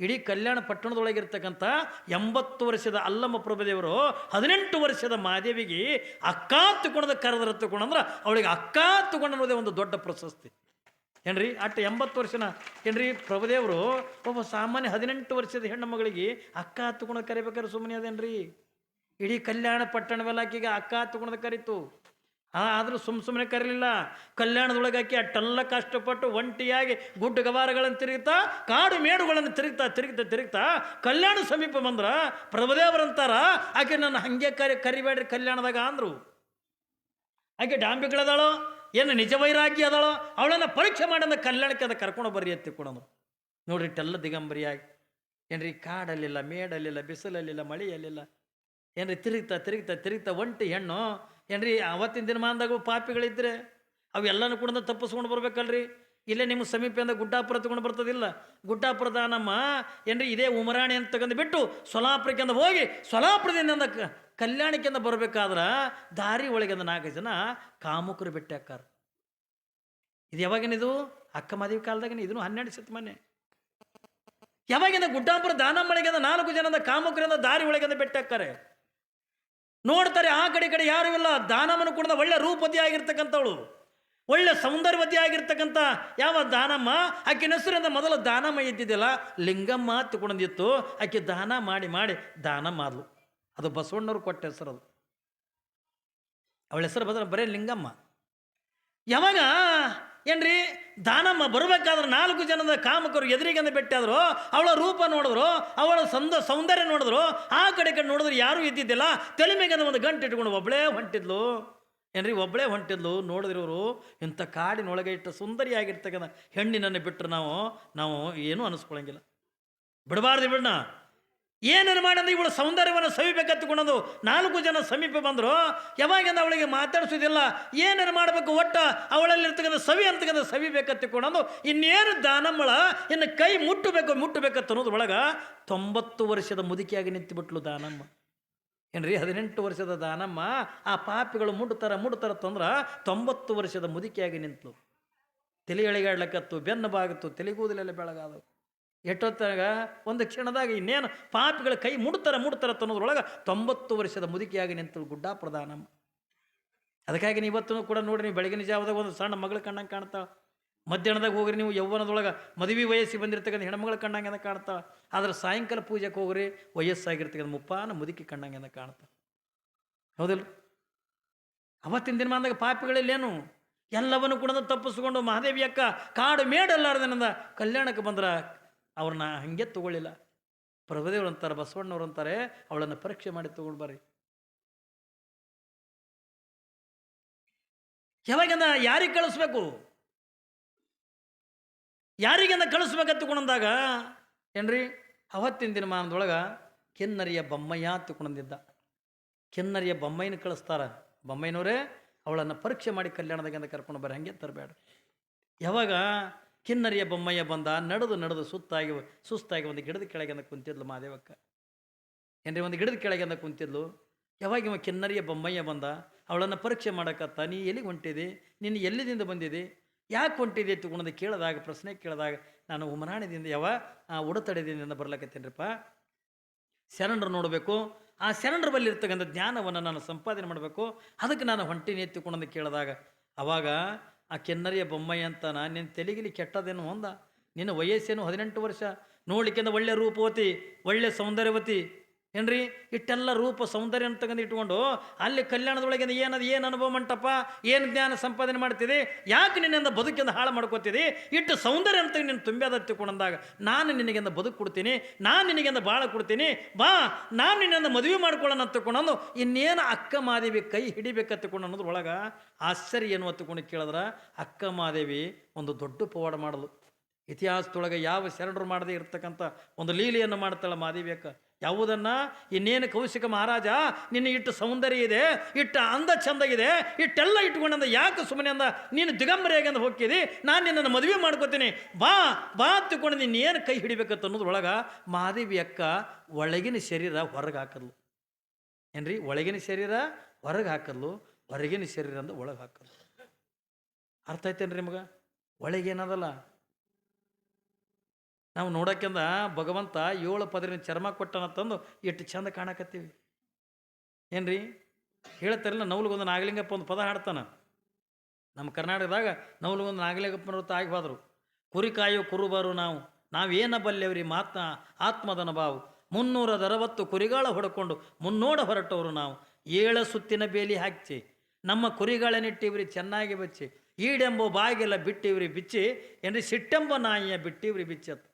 ಇಡೀ ಕಲ್ಯಾಣ ಪಟ್ಟಣದೊಳಗಿರ್ತಕ್ಕಂಥ ಎಂಬತ್ತು ವರ್ಷದ ಅಲ್ಲಮ್ಮ ಪ್ರಭುದೇವರು ಹದಿನೆಂಟು ವರ್ಷದ ಮಾದೇವಿಗೆ ಅಕ್ಕ ತಗೊಂಡದ ಕರೆದ್ರ ತಗೊಂಡಂದ್ರೆ ಅವಳಿಗೆ ಅಕ್ಕ ತಗೊಂಡನ್ನೋದೇ ಒಂದು ದೊಡ್ಡ ಪ್ರಶಸ್ತಿ. ಏನ್ರಿ? ಅಟ್ಟು ಎಂಬತ್ತು ವರ್ಷನ, ಏನ್ರಿ? ಪ್ರಭುದೇವರು ಒಬ್ಬ ಸಾಮಾನ್ಯ ಹದಿನೆಂಟು ವರ್ಷದ ಹೆಣ್ಣು ಮಗಳಿಗೆ ಅಕ್ಕ ತಗೊಂಡು ಕರಿಬೇಕಾದ್ರೆ ಸುಮ್ಮನೆ ಅದೇನ್ರಿ? ಇಡೀ ಕಲ್ಯಾಣ ಪಟ್ಟಣವೆಲ್ಲ ಆಕೆಗೆ ಅಕ್ಕ ತಗೊಂಡದ ಕರೀತು. ಆದರೂ ಸುಮ್ಮ ಸುಮ್ಮನೆ ಕರೀಲಿಲ್ಲ. ಕಲ್ಯಾಣದೊಳಗೆ ಆಕೆ ಅಟ್ಟೆಲ್ಲ ಕಷ್ಟಪಟ್ಟು ಒಂಟಿಯಾಗಿ ಗುಡ್ಡ ಗವಾರಗಳನ್ನು ತಿರುಗ್ತಾ, ಕಾಡು ಮೇಡುಗಳನ್ನು ತಿರುಗ್ತಾ ತಿರುಗ್ತಾ ತಿರುಗ್ತಾ ಕಲ್ಯಾಣ ಸಮೀಪ ಬಂದ್ರ ಪ್ರಭುದೇವರಂತಾರ ಆಕೆ ನನ್ನ ಹಂಗೆ ಕರಿ, ಕರಿಬೇಡ್ರಿ ಕಲ್ಯಾಣದಾಗ ಅಂದರು. ಆಕೆ ಡಾಂಬಿಗಳದಾಳೋ, ಏನು ನಿಜ ವೈರಾಗ್ಯ ಅದಾಳೋ, ಅವಳನ್ನು ಪರೀಕ್ಷೆ ಮಾಡಂದ ಕಲ್ಯಾಣಕ್ಕೆ ಅದ ಕರ್ಕೊಂಡು ಬರ್ರಿ ಎತ್ತಿ ಕೊಡೋದು ನೋಡ್ರಿ ಇಟ್ಟೆಲ್ಲ ದಿಗಂಬರಿಯಾಗಿ, ಏನ್ರಿ ಕಾಡಲ್ಲಿಲ್ಲ, ಮೇಡಲ್ಲಿಲ್ಲ, ಬಿಸಿಲಲ್ಲಿಲ್ಲ, ಮಳೆಯಲ್ಲಿಲ್ಲ, ಏನ್ರಿ ತಿರುಗ್ತಾ ತಿರುಗ್ತಾ ತಿರುಗ್ತಾ ಒಂಟಿ ಹೆಣ್ಣು ಏನ್ರಿ, ಅವತ್ತಿನ ದಿನಮಾನದಾಗ ಪಾಪಿಗಳಿದ್ರೆ ಅವೆಲ್ಲನೂ ಕೂಡ ತಪ್ಪಿಸ್ಕೊಂಡು ಬರ್ಬೇಕಲ್ರಿ? ಇಲ್ಲೇ ನಿಮ್ಮ ಸಮೀಪದಿಂದ ಗುಡ್ಡಾಪುರ ತಗೊಂಡು ಬರ್ತದಿಲ್ಲ. ಗುಡ್ಡಾಪುರ ದಾನಮ್ಮ ಏನ್ರಿ, ಇದೇ ಉಮರಾಣಿ ಅಂತ ತಗೊಂಡು ಬಿಟ್ಟು ಸೊಲಾಪುರಕ್ಕಿಂದ ಹೋಗಿ ಸೊಲಾಪುರದಿಂದ ಕಲ್ಯಾಣಕ್ಕಿಂದ ಬರಬೇಕಾದ್ರೆ ದಾರಿ ಒಳಗಿಂದ ನಾಲ್ಕು ಜನ ಕಾಮುಕರು ಬೆಟ್ಟ ಹಾಕಾರ ಇದು ಯಾವಾಗೇನಿದು ಅಕ್ಕ ಮದುವೆ ಕಾಲದಾಗ ಇದನ್ನು ಹನ್ನೆರಡು ಮನೆ ಯಾವಾಗಿಂದ ಗುಡ್ಡಾಪುರ ದಾನಮ್ಮಳಿಗಿಂದ ನಾಲ್ಕು ಜನದ ಕಾಮುಕರಿಂದ ದಾರಿ ಒಳಗಿಂದ ಬೆಟ್ಟ ಹಾಕ್ತಾರೆ ನೋಡ್ತಾರೆ ಆ ಕಡೆ ಕಡೆ ಯಾರು ಇಲ್ಲ. ದಾನಮ್ಮನ ಕೂಡ ಒಳ್ಳೆ ರೂಪತಿ ಆಗಿರ್ತಕ್ಕಂಥವಳು. ಒಳ್ಳೆ ಸೌಂದರ್ಯವತಿ ಆಗಿರ್ತಕ್ಕಂಥ ಯಾವ ದಾನಮ್ಮ? ಆಕೆ ಹೆಸರಿಂದ ಮೊದಲು ದಾನಮ್ಮ ಇದ್ದಿದ್ದಿಲ್ಲ ಲಿಂಗಮ್ಮ ತಗೊಂಡಿತ್ತು ಆಕೆ ದಾನ ಮಾಡಿ ಮಾಡಿ ದಾನ ಮಾಡ್ಲು ಅದು ಬಸವಣ್ಣವ್ರು ಕೊಟ್ಟ ಹೆಸರು ಅದು. ಅವಳ ಹೆಸರು ಬದಲ ಬರೇ ಲಿಂಗಮ್ಮ. ಯಾವಾಗ? ಏನ್ರಿ? ದಾನಮ್ಮ ಬರಬೇಕಾದ್ರೆ ನಾಲ್ಕು ಜನದ ಕಾಮಕರು ಎದುರಿಗೆಂದು ಬೆಟ್ಟಾದ್ರು ಅವಳ ರೂಪ ನೋಡಿದ್ರು, ಅವಳ ಸಂದ, ಸೌಂದರ್ಯ ನೋಡಿದ್ರು, ಆ ಕಡೆ ಕಡೆ ನೋಡಿದ್ರು ಯಾರೂ ಇದ್ದಿದ್ದಿಲ್ಲ. ತಲೆ ಒಂದು ಗಂಟೆ ಇಟ್ಕೊಂಡು ಒಬ್ಬಳೇ ಹೊಂಟಿದ್ಲು. ಏನ್ರಿ ಒಬ್ಬಳೇ ಹೊಂಟಿದ್ಲು? ನೋಡಿದ್ರವರು ಇಂಥ ಕಾಡಿನೊಳಗೆ ಇಟ್ಟು ಸುಂದರಿಯಾಗಿರ್ತಕ್ಕಂಥ ಹೆಣ್ಣಿನನ್ನು ಬಿಟ್ಟರೆ ನಾವು ನಾವು ಏನೂ ಅನಿಸ್ಕೊಳಂಗಿಲ್ಲ. ಬಿಡಬಾರ್ದು ಬಿಡಣ ಏನೇನು ಮಾಡಂದ್ರೆ ಇವಳು ಸೌಂದರ್ಯವನ್ನು ಸವಿಬೇಕತ್ತುಕೊಂಡದು ನಾಲ್ಕು ಜನ ಸಮೀಪ ಬಂದರು. ಯಾವಾಗಿಂದ ಅವಳಿಗೆ ಮಾತಾಡಿಸೋದಿಲ್ಲ ಏನೇನು ಮಾಡಬೇಕು ಒಟ್ಟ ಅವಳಲ್ಲಿರ್ತಕ್ಕಂಥ ಸವಿ ಅಂತಕ್ಕಂಥ ಸವಿ ಬೇಕತ್ತಿಕೊಂಡದು ಇನ್ನೇನು ದಾನಮ್ಮಳ, ಇನ್ನು ಕೈ ಮುಟ್ಟಬೇಕು ಮುಟ್ಟಬೇಕತ್ತ ಒಳಗೆ ತೊಂಬತ್ತು ವರ್ಷದ ಮುದುಕಿಯಾಗಿ ನಿಂತುಬಿಟ್ಲು ದಾನಮ್ಮ. ಏನ್ರಿ, ಹದಿನೆಂಟು ವರ್ಷದ ದಾನಮ್ಮ, ಆ ಪಾಪಿಗಳು ಮುಡ್ತಾರ ಮುಡ್ತಾರ ತಂದ್ರೆ ತೊಂಬತ್ತು ವರ್ಷದ ಮುದುಕಿಯಾಗಿ ನಿಂತಲು. ತಲೆ ಎಳಿಗಾಡ್ಲಕ್ಕತ್ತು ಬೆನ್ನು ಬಾಗಿತ್ತು ತಲೆಗೂದಲೆಲ್ಲ ಬೆಳಗಾದವು. ಎಷ್ಟೊತ್ತಾಗ ಒಂದು ಕ್ಷಣದಾಗ ಇನ್ನೇನು ಪಾಪಿಗಳ ಕೈ ಮುಡ್ತಾರ ಮುಡ್ತಾರ ಅನ್ನೋದ್ರೊಳಗೆ ತೊಂಬತ್ತು ವರ್ಷದ ಮುದುಕಿಯಾಗಿ ನಿಂತಳು ಗುಡ್ಡ ಪ್ರಧಾನಮ್ಮ ಅದಕ್ಕಾಗಿ ನೀವು ಇವತ್ತು ಕೂಡ ನೋಡಿ ನೀವು ಬೆಳಗಿನ ಜಾವದಾಗ ಒಂದು ಸಣ್ಣ ಮಗಳು ಕಣ್ಣಂಗೆ ಕಾಣ್ತಾಳೆ. ಮಧ್ಯಾಹ್ನದಾಗ ಹೋಗ್ರಿ, ನೀವು ಯೌವನದೊಳಗೆ ಮದುವೆ ವಯಸ್ಸಿಗೆ ಬಂದಿರ್ತಕ್ಕಂಥ ಹೆಣ್ಮಗಳು ಅಂತ ಕಾಣ್ತಾಳ. ಆದ್ರೆ ಸಾಯಂಕಾಲ ಪೂಜೆಗೆ ಹೋಗ್ರಿ, ವಯಸ್ಸಾಗಿರ್ತಕ್ಕಂಥ ಮುಪ್ಪಾನ ಮುದುಕಿ ಅಂತ ಕಾಣ್ತಾಳ. ಹೌದಿಲ್ಲ? ಅವತ್ತಿನ ದಿನಮಾನದಾಗ ಪಾಪಿಗಳಲ್ಲೇನು? ಎಲ್ಲವನ್ನು ಕೂಡ ತಪ್ಪಿಸ್ಕೊಂಡು ಮಹಾದೇವಿ ಅಕ್ಕ ಕಾಡು ಮೇಡಲ್ಲಾರ್ದನಿಂದ ಕಲ್ಯಾಣಕ್ಕೆ ಬಂದ್ರ ಅವ್ರನ್ನ ಹಂಗೆ ತಗೊಳ್ಳಿಲ್ಲ. ಪ್ರಭುದೇವ್ರು ಅಂತಾರೆ, ಬಸವಣ್ಣವ್ರು ಅಂತಾರೆ, ಅವಳನ್ನು ಪರೀಕ್ಷೆ ಮಾಡಿ ತಗೊಂಡು ಬರ್ರಿ. ಯಾವಾಗಿಂದ ಯಾರಿಗೆ ಕಳಿಸ್ಬೇಕು? ಯಾರಿಗಿಂದ ಕಳಿಸ್ಬೇಕಂತ ತಗೊಂಡಂದಾಗ, ಏನ್ರಿ? ಅವತ್ತಿನ ದಿನಮಾನದೊಳಗೆ ಕೆನ್ನರಿಯ ಬೊಮ್ಮಯ್ಯ ತಗೊಂಡಿದ್ದ. ಕೆನ್ನರಿಯ ಬೊಮ್ಮಯ್ಯನ ಕಳಿಸ್ತಾರ. ಬೊಮ್ಮಯ್ಯನವರೇ, ಅವಳನ್ನು ಪರೀಕ್ಷೆ ಮಾಡಿ ಕಲ್ಯಾಣದಾಗಿಂದ ಕರ್ಕೊಂಡು ಬರ್ರಿ. ಹಂಗೆ ತರಬೇಡ ಯಾವಾಗ ಕಿನ್ನರಿಯ ಬೊಮ್ಮಯ್ಯ ಬಂದ, ನಡೆದು ನಡೆದು ಸುತ್ತಾಗಿ, ಸುಸ್ತಾಗಿ ಒಂದು ಗಿಡದ ಕೆಳಗಿಂದ ಕುಂತಿದ್ಲು ಮಾದೇವಕ್ಕ. ಏನ್ರಿ, ಒಂದು ಗಿಡದ ಕೆಳಗಿಂದ ಕುಂತಿದ್ಲು? ಯಾವಾಗ ಇವ ಕಿನ್ನರಿಯ ಬೊಮ್ಮಯ್ಯ ಬಂದ? ಅವಳನ್ನು ಪರೀಕ್ಷೆ ಮಾಡಕತ್ತ, ನೀ ಎಲ್ಲಿಗೆ ಹೊಂಟಿದೆ? ನೀನು ಎಲ್ಲಿದಿಂದ ಬಂದಿದೆ? ಯಾಕೆ ಹೊಂಟಿದೆ ತಗೊಂಡು ಕೇಳಿದಾಗ, ಪ್ರಶ್ನೆ ಕೇಳಿದಾಗ, ನಾನು ಉಮರಾಣದಿಂದ ಯಾವ ಉಡತಡೆದಿಂದ ಬರ್ಲಕತ್ತೇನ್ರಿಪ್ಪ. ಶರಣರು ನೋಡಬೇಕು. ಆ ಶರಣರ ಬಳಿ ಇರ್ತಕ್ಕಂಥ ಜ್ಞಾನವನ್ನು ನಾನು ಸಂಪಾದನೆ ಮಾಡಬೇಕು. ಅದಕ್ಕೆ ನಾನು ಹೊಂಟಿನಿ ಎತ್ತಿಕೊಂಡು ಕೇಳಿದಾಗ, ಅವಾಗ ಆ ಕೆನ್ನರಿಯ ಬೊಮ್ಮಯ್ಯ ಅಂತ ನಿನ್ನ ತೆಲಿಗಿಲಿ ಕೆಟ್ಟದೇನು ಹೊಂದ ನಿನ್ನ ವಯಸ್ಸೇನು ಹದಿನೆಂಟು ವರ್ಷ ನೋಡ್ಲಿಕ್ಕಿಂತ ಒಳ್ಳೆ ರೂಪವತಿ, ಒಳ್ಳೆ ಸೌಂದರ್ಯವತಿ ಏನ್ರಿ? ಇಟ್ಟೆಲ್ಲ ರೂಪ ಸೌಂದರ್ಯ ಅಂತ ತಗೊಂಡು ಇಟ್ಕೊಂಡು ಅಲ್ಲಿ ಕಲ್ಯಾಣದೊಳಗೆ ಏನದು, ಏನು ಅನುಭವ ಮಂಟಪ, ಏನು ಜ್ಞಾನ ಸಂಪಾದನೆ ಮಾಡ್ತಿದಿ? ಯಾಕೆ ನಿನ್ನಿಂದ ಬದುಕಿಂದ ಹಾಳು ಮಾಡ್ಕೋತಿದ್ದಿ ಇಟ್ಟು ಸೌಂದರ್ಯ ಅಂತ ನಿನ್ನ ತುಂಬ್ಯಾದ ತಿಳ್ಕೊಂಡಂದಾಗ ನಾನು ನಿನಗಿಂದ ಬದುಕು ಕೊಡ್ತೀನಿ, ನಾನು ನಿನಗಿಂದ ಬಾಳ ಕೊಡ್ತೀನಿ, ಬಾ, ನಾನು ನಿನ್ನಿಂದ ಮದುವೆ ಮಾಡ್ಕೊಳ್ಳೋಣ ತಿಳ್ಕೊಂಡು ಇನ್ನೇನು ಅಕ್ಕ ಮಾದೇವಿ ಕೈ ಹಿಡಿಬೇಕು ತಿಳ್ಕೊಂಡು ಅನ್ನೋದ್ರೊಳಗೆ ಆಶ್ಚರ್ಯ ಏನು ಹತ್ತುಕೊಂಡು ಕೇಳಿದ್ರೆ, ಅಕ್ಕ ಮಾದೇವಿ ಒಂದು ದೊಡ್ಡ ಪವಾಡ ಮಾಡಲು. ಇತಿಹಾಸದೊಳಗೆ ಯಾವ ಶರಣರು ಮಾಡದೇ ಇರತಕ್ಕಂಥ ಒಂದು ಲೀಲೆಯನ್ನು ಮಾಡ್ತಾಳೆ ಮಾದೇವಿ ಅಕ್ಕ. ಯಾವುದನ್ನ? ಇನ್ನೇನು ಕೌಶಿಕ ಮಹಾರಾಜ? ನಿನ್ನ ಇಟ್ಟು ಸೌಂದರ್ಯ ಇದೆ, ಇಟ್ಟ ಅಂದ ಚಂದ ಇದೆ, ಇಟ್ಟೆಲ್ಲ ಇಟ್ಕೊಂಡಂದ ಯಾಕೆ ಸುಮ್ಮನೆ ಅಂದ? ನೀನು ದಿಗಂಬರಿಯಾಗಿ ಹೋಗ್ತೀನಿ ನಾನು ನಿನ್ನನ್ನು ಮದುವೆ ಮಾಡ್ಕೋತೀನಿ. ಬಾ ಬಾ ತಿಳ್ಕೊಂಡು ನೀನು ಏನು ಕೈ ಹಿಡಿಬೇಕಂತ ಅನ್ನೋದ್ರೊಳಗೆ ಮಾದೇವಿ ಅಕ್ಕ ಒಳಗಿನ ಶರೀರ ಹೊರಗೆ ಹಾಕಲು ಏನ್ರಿ? ಒಳಗಿನ ಶರೀರ ಹೊರಗೆ ಹಾಕಲು ಹೊರಗಿನ ಶರೀರ ಅಂದ ಒಳಗೆ ಹಾಕಲು ಅರ್ಥ ಆಯ್ತೇನ್ರಿ ನಿಮಗೆ ಒಳಗೇನದಲ್ಲ ನಾವು ನೋಡೋಕ್ಕಿಂತ ಭಗವಂತ ಏಳು ಪದರಿನ ಚರ್ಮ ಕೊಟ್ಟನ ತಂದು ಎಷ್ಟು ಚಂದ ಕಾಣಕತ್ತೀವಿ. ಏನ್ರಿ? ಹೇಳ್ತಾರಲ್ಲ ನವಲಿಗೊಂದು ನಾಗಲಿಂಗಪ್ಪ ಒಂದು ಪದ ಹಾಡ್ತಾನೆ. ನಮ್ಮ ಕರ್ನಾಟಕದಾಗ ನವಲಿಗೊಂದು ನಾಗಲಿಂಗಪ್ಪನ ತಾಗಿ ಹೋದರು. ಕುರಿ ಕಾಯೋ ಕುರುಬರು ನಾವು, ನಾವೇನ ಬಲ್ಲೆವ್ರಿ ಮಾತ ಆತ್ಮದನ ಬಾವು. ಮುನ್ನೂರದ ಅರವತ್ತು ಕುರಿಗಾಳ ಹೊಡ್ಕೊಂಡು ಮುನ್ನೋಡ ಹೊರಟವರು ನಾವು. ಏಳ ಸುತ್ತಿನ ಬೇಲಿ ಹಾಕಿ ನಮ್ಮ ಕುರಿಗಳನ್ನಿಟ್ಟಿವ್ರಿ ಚೆನ್ನಾಗಿ ಬಚ್ಚಿ, ಈಡೆಂಬೋ ಬಾಗಿಲ ಬಿಟ್ಟಿವ್ರಿ ಬಿಚ್ಚಿ, ಏನ್ರಿ ಸಿಟ್ಟೆಂಬ ನಾಯಿಯ ಬಿಟ್ಟಿವ್ರಿ ಬಿಚ್ಚತ್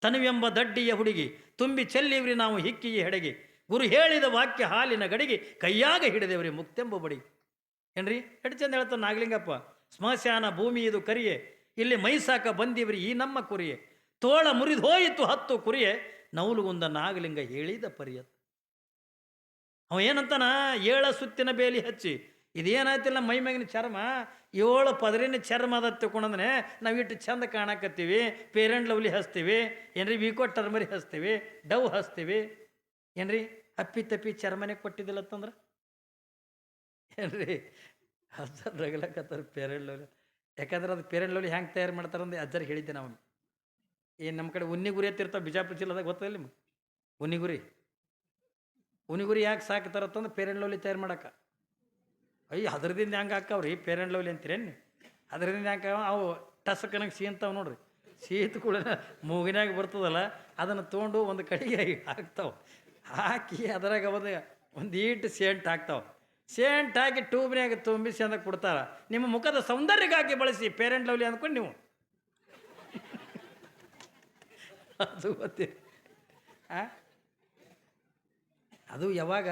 ತನುವೆಂಬ ದಡ್ಡಿಯ ಹುಡುಗಿ, ತುಂಬಿ ಚೆಲ್ಲಿವ್ರಿ ನಾವು ಹಿಕ್ಕಿಯ ಹೆಡಗಿ. ಗುರು ಹೇಳಿದ ವಾಕ್ಯ ಹಾಲಿನ ಗಡಿಗೆ, ಕೈಯಾಗ ಹಿಡಿದೇವ್ರಿ ಮುಕ್ತೆಂಬ ಬಡಿ. ಏನ್ರಿ? ಹೆಡ್ಚಂದ ಚಂದ ಹೇಳ್ತಾನೆ ನಾಗಲಿಂಗಪ್ಪ? ಸ್ಮಶಾನ ಭೂಮಿ ಇದು ಕರಿಯೆ, ಇಲ್ಲಿ ಮೈಸಾಕ ಬಂದಿವ್ರಿ ಈ ನಮ್ಮ ಕುರಿಯೆ. ತೋಳ ಮುರಿದು ಹೋಯಿತು ಹತ್ತು ಕುರಿಯೆ ನೌಲುಗುಂದ ನಾಗಲಿಂಗ ಹೇಳಿದ ಪರಿಯತ್ ಅವ ಏನಂತಾನ? ಏಳ ಸುತ್ತಿನ ಬೇಲಿ ಹಚ್ಚಿ ಇದೇನಾಯ್ತಿಲ್ಲ ಮೈ ಮ್ಯಾಗಿನ ಚರ್ಮ? ಏಳು ಪದರಿನ ಚರ್ಮ ಅದ ತಿಳ್ಕೊಂಡಂದ್ರೆ ನಾವು ಇಟ್ಟು ಚಂದ ಕಾಣಕತ್ತೀವಿ ಪೇರೆಂಟ್ ಲವ್ಲಿ ಹಚ್ತೀವಿ, ಏನ್ರಿ ವೀಕೋ ಟರ್ಮರಿ ಹಚ್ತೀವಿ, ಡವ್ ಹಚ್ತೀವಿ. ಏನ್ರಿ? ಅಪ್ಪಿ ತಪ್ಪಿ ಚರ್ಮನೆ ಕೊಟ್ಟಿದ್ದಿಲ್ಲ ಅಂತಂದ್ರೆ? ಏನ್ರಿ? ಅಜ್ಜರ್ ರಗಲಕತ್ತಾರ ಪೇರೆಂಟ್ ಲವ್ಲಿ ಯಾಕಂದ್ರೆ ಅದು ಪೇರೆಂಟ್ ಲವ್ಲಿ ಹೆಂಗೆ ತಯಾರು ಮಾಡ್ತಾರಂದು ಅಜ್ಜರ್ ಹೇಳಿದ್ದೆ ನಾವು. ಏನು ನಮ್ಮ ಕಡೆ ಉನ್ನಿ ಗುರಿ ಎತ್ತಿರ್ತಾವೆ ಬಿಜಾಪುರ ಜಿಲ್ಲೆದಾಗ ಗೊತ್ತಿಲ್ಲ ನಿಮ್ಗೆ? ಉನ್ನಿ ಗುರಿ ಉನಿಗುರಿ ಗುರಿ ಯಾಕೆ ಸಾಕ್ತಾರತ್ತಂದ್ರೆ ಪೇರೆಂಟ್ ಲವ್ಲಿ ತಯಾರು ಮಾಡಕ್ಕೆ ಅಯ್ಯ, ಅದ್ರದಿಂದ ಹೆಂಗೆ ಹಾಕವ್ರಿ? ಪೇರೆಂಟ್ ಲವ್ಲಿ ಅಂತೀರೇನು ಅದರಿಂದ ಹೆಂಗೆ ಅವು ಟಸಕನಂಗೆ ಸೀಂತಾವೆ ನೋಡ್ರಿ. ಸೀತು ಕೂಡ ಮೂಗಿನಾಗ ಬರ್ತದಲ್ಲ, ಅದನ್ನು ತೊಗೊಂಡು ಒಂದು ಕಡೆಗೆ ಹಾಕ್ತಾವೆ. ಹಾಕಿ ಅದರಾಗ ಒಂದು ಒಂದು ಈಟು ಸೇಂಟ್ ಹಾಕ್ತಾವೆ. ಸೇಂಟ್ ಹಾಕಿ ಟ್ಯೂಬ್ನಾಗ ತುಂಬಿಸಿ ಅಂದಾಗ ಕೊಡ್ತಾರ. ನಿಮ್ಮ ಮುಖದ ಸೌಂದರ್ಯಕ್ಕಾಗಿ ಬಳಸಿ ಪೇರೆಂಟ್ ಲವ್ಲಿ ಅಂದ್ಕೊಂಡು ನೀವು. ಅದು ಗೊತ್ತಿ ಆ? ಅದು ಯಾವಾಗ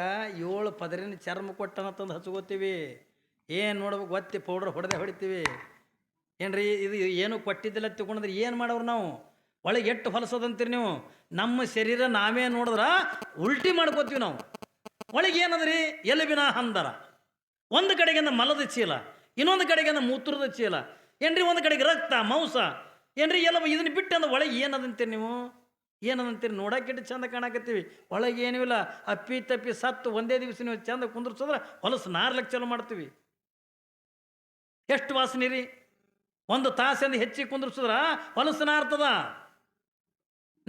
ಏಳು ಪದರಿನ ಚರ್ಮ ಕೊಟ್ಟನ ತಂದು ಹಚ್ಕೋತೀವಿ. ಏನು ನೋಡ್ಬೇಕು ಒತ್ತಿ ಪೌಡ್ರ್ ಹೊಡೆದೆ ಹೊಡಿತೀವಿ. ಏನ್ರಿ, ಇದು ಏನು ಕೊಟ್ಟಿದ್ದಿಲ್ಲ ತಿಳ್ಕೊಂಡ್ರೆ ಏನು ಮಾಡೋರು ನಾವು? ಒಳಗೆ ಎಷ್ಟು ಹೊಲಸೋದಂತೀರಿ ನೀವು? ನಮ್ಮ ಶರೀರ ನಾವೇ ನೋಡಿದ್ರ ಉಲ್ಟಿ ಮಾಡ್ಕೋತೀವಿ ನಾವು. ಒಳಗೆ ಏನದ್ರಿ? ಎಲುಬಿನ ಹಂದರ. ಒಂದು ಕಡೆಗಿಂದ ಮಲದ ಚೀಲ, ಇನ್ನೊಂದು ಕಡೆಗಿಂದ ಮೂತ್ರದ ಚೀಲ. ಏನ್ರಿ, ಒಂದು ಕಡೆಗೆ ರಕ್ತ, ಮಾಂಸ. ಏನ್ರಿ, ಎಲ್ಲ ಇದನ್ನ ಬಿಟ್ಟು ಅಂದ್ರೆ ಒಳಗೆ ಏನದಂತೀರಿ ನೀವು? ಏನದಂತೀರಿ? ನೋಡಕ್ಕಿಟ್ಟು ಚಂದ ಕಾಣಕತ್ತೀವಿ. ಒಳಗೆ ಏನೂ ಇಲ್ಲ. ಅಪ್ಪಿ, ತಪ್ಪಿ, ಸತ್ತು ಒಂದೇ ದಿವಸ ನೀವು ಚಂದ ಕುಂದ್ರಸೋದ್ರೆ ಹೊಲಸು ನಾರ್ಲಕ್ಕೆ ಚಲೋ ಮಾಡ್ತೀವಿ. ಎಷ್ಟು ವಾಸನೆ ರೀ? ಒಂದು ತಾಸಿಂದ ಹೆಚ್ಚಿ ಕುಂದ್ರಸಿದ್ರ ಹೊಲಸು ನಾರ್ತದ.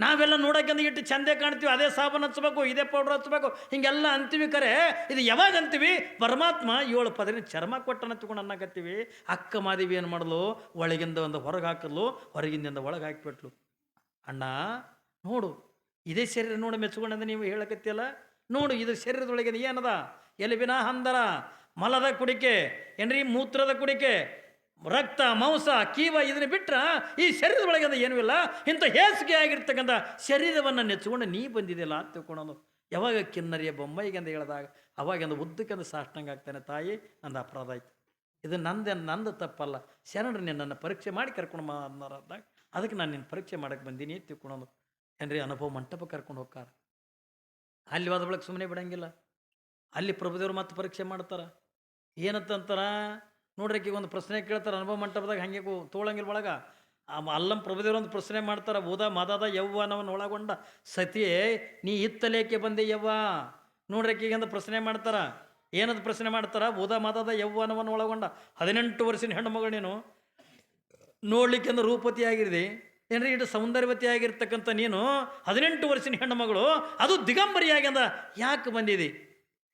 ನಾವೆಲ್ಲ ನೋಡೋಕೆಂದು ಇಟ್ಟು ಚಂದೇ ಕಾಣ್ತೀವಿ. ಅದೇ ಸಾಬೂನು ಹಚ್ಚಬೇಕು ಇದೇ ಪೌಡ್ರ್ ಹಚ್ಚಬೇಕು ಹಿಂಗೆಲ್ಲ ಅಂತೀವಿ ಕರೆ. ಇದು ಯಾವಾಗ ಅಂತೀವಿ? ಪರಮಾತ್ಮ ಏಳು ಪದರಿನ ಚರ್ಮ ಕೊಟ್ಟನ ತಗೊಂಡು ಅನ್ನಕತ್ತೀವಿ. ಅಕ್ಕ ಮಾದೇವಿ ಏನು ಮಾಡಲು? ಒಳಗಿಂದ ಒಂದು ಹೊರಗೆ ಹಾಕಲು ಹೊರಗಿಂದ ಒಳಗೆ ಹಾಕಿಬಿಟ್ಲು. ಅಣ್ಣ ನೋಡು, ಇದೇ ಶರೀರ ನೋಡಿ ಮೆಚ್ಚುಕೊಂಡಂತ ನೀವು ಹೇಳಕತ್ತಿಲ್ಲ ನೋಡು ಇದು ಶರೀರದೊಳಗೆ ಏನದ? ಎಲುಬಿನ ಹಂದರ, ಮಲದ ಕುಡಿಕೆ, ಏನ್ರಿ, ಮೂತ್ರದ ಕುಡಿಕೆ, ರಕ್ತ, ಮಾಂಸ, ಕೀವ, ಇದನ್ನ ಬಿಟ್ಟರೆ ಈ ಶರೀರದೊಳಗೆ ಅದು ಏನೂ ಇಲ್ಲ. ಇಂಥ ಹೇಸಿಗೆ ಆಗಿರ್ತಕ್ಕಂಥ ಶರೀರವನ್ನು ನೆಚ್ಚಿಕೊಂಡು ನೀ ಬಂದಿದೆಯಲ್ಲ ಅಂತ ತಿಳ್ಕೊಳೋದು. ಯಾವಾಗ ಕಿನ್ನರಿಯ ಬೊಂಬೈಗೆ ಅಂತ ಹೇಳಿದಾಗ ಅವಾಗ ಒಂದು ಉದ್ದಕ್ಕೆಂದು ಸಾಷ್ಟಂಗ ಆಗ್ತಾನೆ ತಾಯಿ, ನಂದು ಅಪರಾಧ ಆಯ್ತು. ಇದು ನಂದೆ, ನಂದು ತಪ್ಪಲ್ಲ. ಶರಣರು ನಿನ್ನನ್ನು ಪರೀಕ್ಷೆ ಮಾಡಿ ಕರ್ಕೊಂಡು ಅನ್ನೋರಾದಾಗ ಅದಕ್ಕೆ ನಾನು ನಿನ್ನ ಪರೀಕ್ಷೆ ಮಾಡಕ್ಕೆ ಬಂದೀನಿ ತಿಳ್ಕೊಳೋದು. ಏನ್ರಿ ಅನುಭವ ಮಂಟಪ ಕರ್ಕೊಂಡು ಹೋಗ್ತಾರ? ಅಲ್ಲಿ ಹೋದ ಬಳಕೆ ಸುಮ್ಮನೆ ಬಿಡಂಗಿಲ್ಲ. ಅಲ್ಲಿ ಪ್ರಭುದೇವ್ರು ಮತ್ತೆ ಪರೀಕ್ಷೆ ಮಾಡ್ತಾರ. ಏನಂತಂತಾರ? ನೋಡ್ರಿ ಒಂದು ಪ್ರಶ್ನೆ ಕೇಳ್ತಾರೆ, ಅನುಭವ ಮಂಟಪದಾಗ ಹಂಗೆ ತೋಳಂಗಿಲ್ಲ ಒಳಗ. ಅಲ್ಲಂ ಒಂದು ಪ್ರಶ್ನೆ ಮಾಡ್ತಾರ ಬೂದ ಯವ್ವ ಯೌವನವನ್ನು ಒಳಗೊಂಡ ಸತಿಯೇ, ನೀ ಇತ್ತಲೇಕೆ ಬಂದೆ ಯವ್ವ. ನೋಡ್ರಿ ಒಂದು ಪ್ರಶ್ನೆ ಮಾಡ್ತಾರ. ಏನದು ಪ್ರಶ್ನೆ ಮಾಡ್ತಾರ? ಬೂದ ಯವ್ವ ಯೌವನವನ್ನು ಒಳಗೊಂಡ ಹದಿನೆಂಟು ವರ್ಷದ ಹೆಣ್ಣು ಮಗಳು ನೀನು. ನೋಡ್ಲಿಕ್ಕೆಂದು ರೂಪತಿ ಆಗಿರಿದಿ ಏನ್ರಿ ಇಟ್ಟು ಸೌಂದರ್ಯವತಿಯಾಗಿರ್ತಕ್ಕಂಥ ನೀನು? ಹದಿನೆಂಟು ವರ್ಷಿನ ಹೆಣ್ಣು ಮಗಳು ಅದು ದಿಗಂಬರಿಯಾಗ್ಯಂದ ಯಾಕೆ ಬಂದಿದಿ?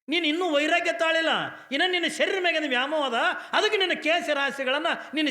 ನೀನು ಇನ್ನೂ ವೈರಾಗ್ಯ ತಾಳಿಲ್ಲ. ಇನ್ನು ನಿನ್ನ ಶರೀರ ವ್ಯಾಮೋಹ ಅದ. ಅದಕ್ಕೆ ನಿನ್ನ ಕೇಸ ರಾಶಿಗಳನ್ನು ನಿನ್ನ